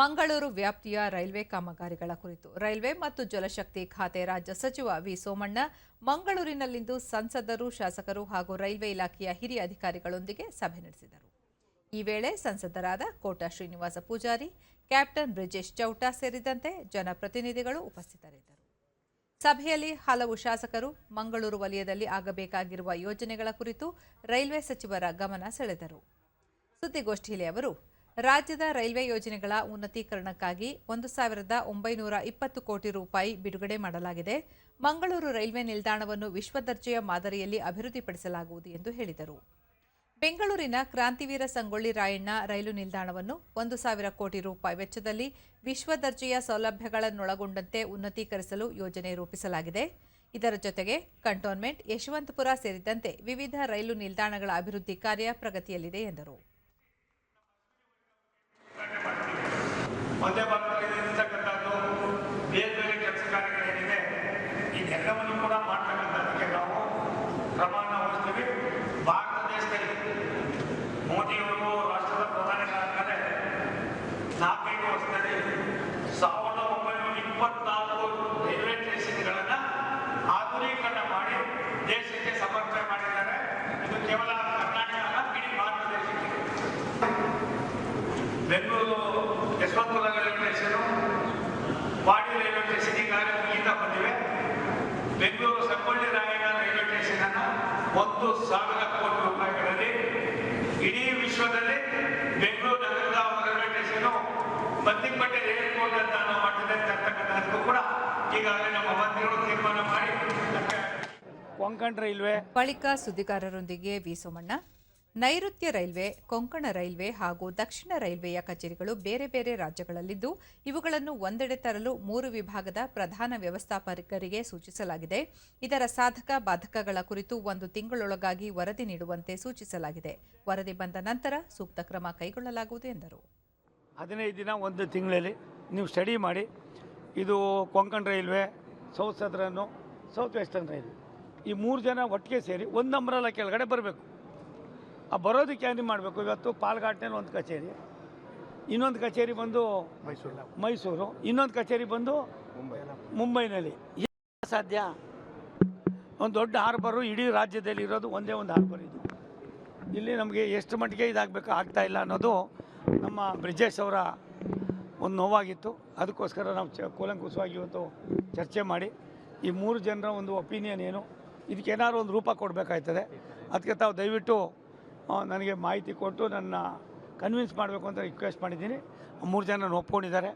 ಮಂಗಳೂರು ವ್ಯಾಪ್ತಿಯ ರೈಲ್ವೆ ಕಾಮಗಾರಿಗಳ ಕುರಿತು ರೈಲ್ವೆ ಮತ್ತು ಜಲಶಕ್ತಿ ಖಾತೆ ರಾಜ್ಯ ಸಚಿವ ವಿ ಸೋಮಣ್ಣ, ಮಂಗಳೂರಿನಲ್ಲಿಂದು ಸಂಸದರು, ಶಾಸಕರು ಹಾಗೂ ರೈಲ್ವೆ ಇಲಾಖೆಯ ಹಿರಿಯ ಅಧಿಕಾರಿಗಳೊಂದಿಗೆ ಸಭೆ ನಡೆಸಿದರು. ಈ ವೇಳೆ ಸಂಸದರಾದ ಕೋಟಾ ಶ್ರೀನಿವಾಸ ಪೂಜಾರಿ, ಕ್ಯಾಪ್ಟನ್ ಬ್ರಿಜೇಶ್ ಚೌಟಾ ಸೇರಿದಂತೆ ಜನಪ್ರತಿನಿಧಿಗಳು ಉಪಸ್ಥಿತರಿದ್ದರು. ಸಭೆಯಲ್ಲಿ ಹಲವು ಶಾಸಕರು ಮಂಗಳೂರು ವಲಯದಲ್ಲಿ ಆಗಬೇಕಾಗಿರುವ ಯೋಜನೆಗಳ ಕುರಿತು ರೈಲ್ವೆ ಸಚಿವರ ಗಮನ ಸೆಳೆದರು. ಸುದ್ದಿಗೋಷ್ಠಿಯಲ್ಲಿ ಅವರು ರಾಜ್ಯದ ರೈಲ್ವೆ ಯೋಜನೆಗಳ ಉನ್ನತೀಕರಣಕ್ಕಾಗಿ ಒಂದು ಸಾವಿರದ ಒಂಬೈನೂರ ಇಪ್ಪತ್ತು ಕೋಟಿ ರೂಪಾಯಿ ಬಿಡುಗಡೆ ಮಾಡಲಾಗಿದೆ. ಮಂಗಳೂರು ರೈಲ್ವೆ ನಿಲ್ದಾಣವನ್ನು ವಿಶ್ವದರ್ಜೆಯ ಮಾದರಿಯಲ್ಲಿ ಅಭಿವೃದ್ಧಿಪಡಿಸಲಾಗುವುದು ಎಂದು ಹೇಳಿದರು. ಬೆಂಗಳೂರಿನ ಕ್ರಾಂತಿವೀರ ಸಂಗೊಳ್ಳಿ ರಾಯಣ್ಣ ರೈಲು ನಿಲ್ದಾಣವನ್ನು ಒಂದು ಸಾವಿರ ಕೋಟಿ ರೂಪಾಯಿ ವೆಚ್ಚದಲ್ಲಿ ವಿಶ್ವದರ್ಜೆಯ ಸೌಲಭ್ಯಗಳನ್ನೊಳಗೊಂಡಂತೆ ಉನ್ನತೀಕರಿಸಲು ಯೋಜನೆ ರೂಪಿಸಲಾಗಿದೆ. ಇದರ ಜೊತೆಗೆ ಕಂಟೋನ್ಮೆಂಟ್ ಯಶವಂತಪುರ ಸೇರಿದಂತೆ ವಿವಿಧ ರೈಲು ನಿಲ್ದಾಣಗಳ ಅಭಿವೃದ್ಧಿ ಕಾರ್ಯ ಪ್ರಗತಿಯಲ್ಲಿದೆ ಎಂದರು. ಒಂದೇ ಭಾರತದಲ್ಲಿ ಇರ್ತಕ್ಕಂಥದ್ದು ಬೇರೆ ಬೇರೆ ಕೆಲಸ ಕಾರ್ಯಗಳೇನಿದೆ ಇದೆಲ್ಲವನ್ನು ಕೂಡ ಮಾಡ್ತಕ್ಕಂಥದ್ದಕ್ಕೆ ನಾವು ಪ್ರಮಾಣ ವಹಿಸ್ತೀವಿ. ಭಾರತ ದೇಶದಲ್ಲಿ ಮೋದಿಯವರು ರಾಷ್ಟ್ರದ ಪ್ರಧಾನಿಗಳಾದ್ಮೇಲೆ ನಾಲ್ಕೈದು ವರ್ಷದಲ್ಲಿ ಸಾವಿರದ ಒಂಬೈನೂರ ಇಪ್ಪತ್ನಾಲ್ಕು ರೈಲ್ವೆ ಸ್ಟೇಷನ್ಗಳನ್ನು ಆಧುನೀಕರಣ ಮಾಡಿ ದೇಶಕ್ಕೆ ಸಮರ್ಪಣೆ ಮಾಡಿದ್ದಾರೆ. ಇದು ಕೇವಲ ಕರ್ನಾಟಕ ಇಡೀ ಭಾರತ ದೇಶಕ್ಕೆ. Bengaluru Yeshwanthpur railway station Wadi railway station ಈಗಾಗಲೇ ಮುಗಿತಾ ಬಂದಿವೆ ಸಂಗೊಳ್ಳಿ ರಾಯಣ್ಣ ರೈಲ್ವೆ ಸ್ಟೇಷನ್ ಅನ್ನು ಒಂದು ಸಾವಿರ ಕೋಟಿ ರೂಪಾಯಿಗಳಲ್ಲಿ ಇಡೀ ವಿಶ್ವದಲ್ಲಿ ಬೆಂಗಳೂರು ನಗರದ ರೈಲ್ವೆ ಸ್ಟೇಷನ್ ಬತ್ತಿಪಟ್ಟೆ ಏರ್ಪೋರ್ಟ್ ಅಂತ ನಾವು ಮಾಡಿದೆ ಅಂತಕ್ಕಂಥದ್ದು ಕೂಡ ಈಗಾಗಲೇ ನಮ್ಮ ಮಂತ್ರಿಗಳು ತೀರ್ಮಾನ ಮಾಡಿ ಕೊಂಕಣ್ ರೈಲ್ವೆ. ಬಳಿಕ ಸುದ್ದಿಗಾರರೊಂದಿಗೆ ವಿ ಸೋಮಣ್ಣ. ನೈಋತ್ಯ ರೈಲ್ವೆ, ಕೊಂಕಣ ರೈಲ್ವೆ ಹಾಗೂ ದಕ್ಷಿಣ ರೈಲ್ವೆಯ ಕಚೇರಿಗಳು ಬೇರೆ ಬೇರೆ ರಾಜ್ಯಗಳಲ್ಲಿದ್ದು, ಇವುಗಳನ್ನು ಒಂದೆಡೆ ತರಲು ಮೂರು ವಿಭಾಗದ ಪ್ರಧಾನ ವ್ಯವಸ್ಥಾಪಕರಿಗೆ ಸೂಚಿಸಲಾಗಿದೆ. ಇದರ ಸಾಧಕ ಬಾಧಕಗಳ ಕುರಿತು ಒಂದು ತಿಂಗಳೊಳಗಾಗಿ ವರದಿ ನೀಡುವಂತೆ ಸೂಚಿಸಲಾಗಿದೆ. ವರದಿ ಬಂದ ನಂತರ ಸೂಕ್ತ ಕ್ರಮ ಕೈಗೊಳ್ಳಲಾಗುವುದು ಎಂದರು. ಹದಿನೈದು ದಿನ ಒಂದು ತಿಂಗಳಲ್ಲಿ ನೀವು ಸ್ಟಡಿ ಮಾಡಿ, ಇದು ಕೊಂಕಣ ರೈಲ್ವೆ, ಸೌತ್ ಸದರನ್ನು, ಸೌತ್ ವೆಸ್ಟರ್ನ್ ರೈಲ್ವೆ ಈ ಮೂರು ಜನ ಒಟ್ಟಿಗೆ ಸೇರಿ ಒಂದು ನಂಬರಲ್ಲ ಕೆಳಗಡೆ ಬರಬೇಕು. ಆ ಬರೋದಕ್ಕೆ ಏನು ಮಾಡಬೇಕು? ಇವತ್ತು ಪಾಲ್ಘಾಟ್ನಲ್ಲಿ ಒಂದು ಕಚೇರಿ. ಇನ್ನೊಂದು ಕಚೇರಿ ಬಂದು ಮೈಸೂರು. ಮೈಸೂರು. ಇನ್ನೊಂದು ಕಚೇರಿ ಬಂದು ಮುಂಬೈನಲ್ಲಿ. ಸಾಧ್ಯ? ಒಂದು ದೊಡ್ಡ ಹಾರ್ಬರು ಇಡೀ ರಾಜ್ಯದಲ್ಲಿ ಇರೋದು ಒಂದೇ ಒಂದು ಹಾರ್ಬರ್ ಇದು. ಇಲ್ಲಿ ನಮಗೆ ಎಷ್ಟು ಮಟ್ಟಿಗೆ ಇದಾಗಬೇಕು ಆಗ್ತಾ ಇಲ್ಲ ಅನ್ನೋದು ನಮ್ಮ ಬ್ರಿಜೇಶ್ ಅವರ ಒಂದು ನೋವಾಗಿತ್ತು. ಅದಕ್ಕೋಸ್ಕರ ನಾವು ಚ ಕೂಲಂಕುಷವಾಗಿ ಇವತ್ತು ಚರ್ಚೆ ಮಾಡಿ ಈ ಮೂರು ಜನರ ಒಂದು ಒಪಿನಿಯನ್ ಏನು? ಇದಕ್ಕೆ ಏನಾದ್ರು ಒಂದು ರೂಪ ಕೊಡಬೇಕಾಯ್ತದೆ. ಅದಕ್ಕೆ ತಾವು ದಯವಿಟ್ಟು ನನಗೆ ಮಾಹಿತಿ ಕೊಟ್ಟು ನನ್ನ ಕನ್ವಿನ್ಸ್ ಮಾಡಬೇಕು ಅಂತ ರಿಕ್ವೆಸ್ಟ್ ಮಾಡಿದ್ದೀನಿ. ಮೂರು ಜನ ಒಪ್ಕೊಂಡಿದ್ದಾರೆ.